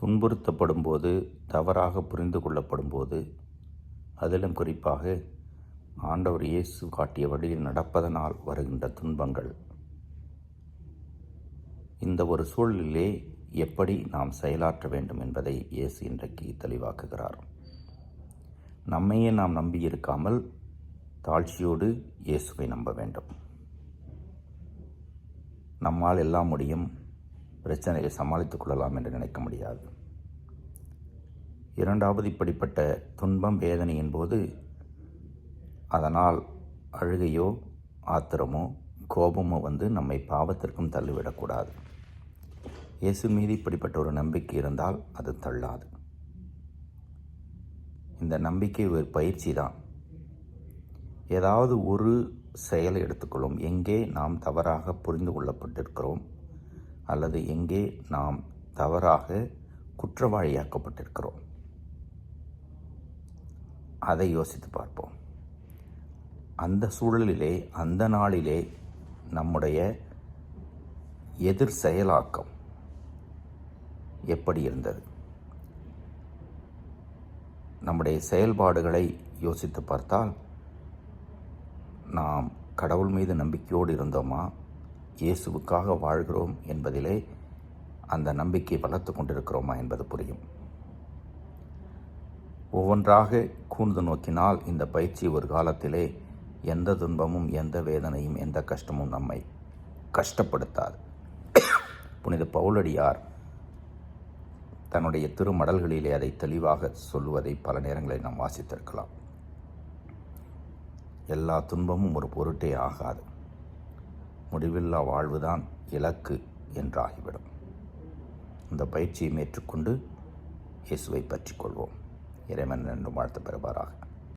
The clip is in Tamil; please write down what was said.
துன்புறுத்தப்படும் போது தவறாக புரிந்து கொள்ளப்படும் போது அதிலும் குறிப்பாக ஆண்டவர் இயேசு காட்டிய வழியில் நடப்பதனால் வருகின்ற துன்பங்கள். இந்த ஒரு சூழலிலே எப்படி நாம் செயலாற்ற வேண்டும் என்பதை இயேசு இன்றைக்கு தெளிவாக்குகிறார். நம்மையே நாம் நம்பியிருக்காமல் தாழ்ச்சியோடு இயேசுவை நம்ப வேண்டும். நம்மால் எல்லாம் முடியும் பிரச்சனையை சமாளித்துக் கொள்ளலாம் என்று நினைக்க முடியாது. இரண்டாவது இப்படிப்பட்ட துன்பம் வேதனையின் போது அதனால் அழுகையோ ஆத்திரமோ கோபமோ வந்து நம்மை பாவத்திற்கும் தள்ளிவிடக்கூடாது. இயேசு மீது இப்படிப்பட்ட ஒரு நம்பிக்கை இருந்தால் அது தள்ளாது. இந்த நம்பிக்கை ஒரு பயிற்சி தான் ஏதாவது ஒரு செயலை எடுத்துக்கொள்ளும். எங்கே நாம் தவறாக புரிந்து கொள்ளப்பட்டிருக்கிறோம் அல்லது எங்கே நாம் தவறாக குற்றவாளியாக்கப்பட்டிருக்கிறோம்? அதை யோசித்து பார்ப்போம். அந்த சூழலிலே அந்த நாளிலே நம்முடைய எதிர் செயலாக்கம் எப்படி இருந்தது? நம்முடைய செயல்பாடுகளை யோசித்து பார்த்தால் நாம் கடவுள் மீது நம்பிக்கையோடு இருந்தோமா? இயேசுவுக்காக வாழ்கிறோம் என்பதிலே அந்த நம்பிக்கை வளர்த்து கொண்டிருக்கிறோமா என்பது புரியும். ஒவ்வொன்றாக கூர்ந்து நோக்கினால் இந்த பயிற்சி ஒரு காலத்திலே எந்த துன்பமும் எந்த வேதனையும் எந்த கஷ்டமும் நம்மை கஷ்டப்படுத்தாது. புனித பவுலடியார் தன்னுடைய திருமடல்களிலே அதை தெளிவாக சொல்லுவதை பல நேரங்களில் நாம் வாசித்திருக்கலாம். எல்லா துன்பமும் ஒரு பொருட்டே ஆகாது. முடிவில்லா வாழ்வுதான் இலக்கு என்றாகிவிடும். இந்த பயிற்சியை ஏற்றுக்கொண்டு இயேசுவை பற்றிக்கொள்வோம் இறைவன் என்று வாழ்த்து பெறுவாராக.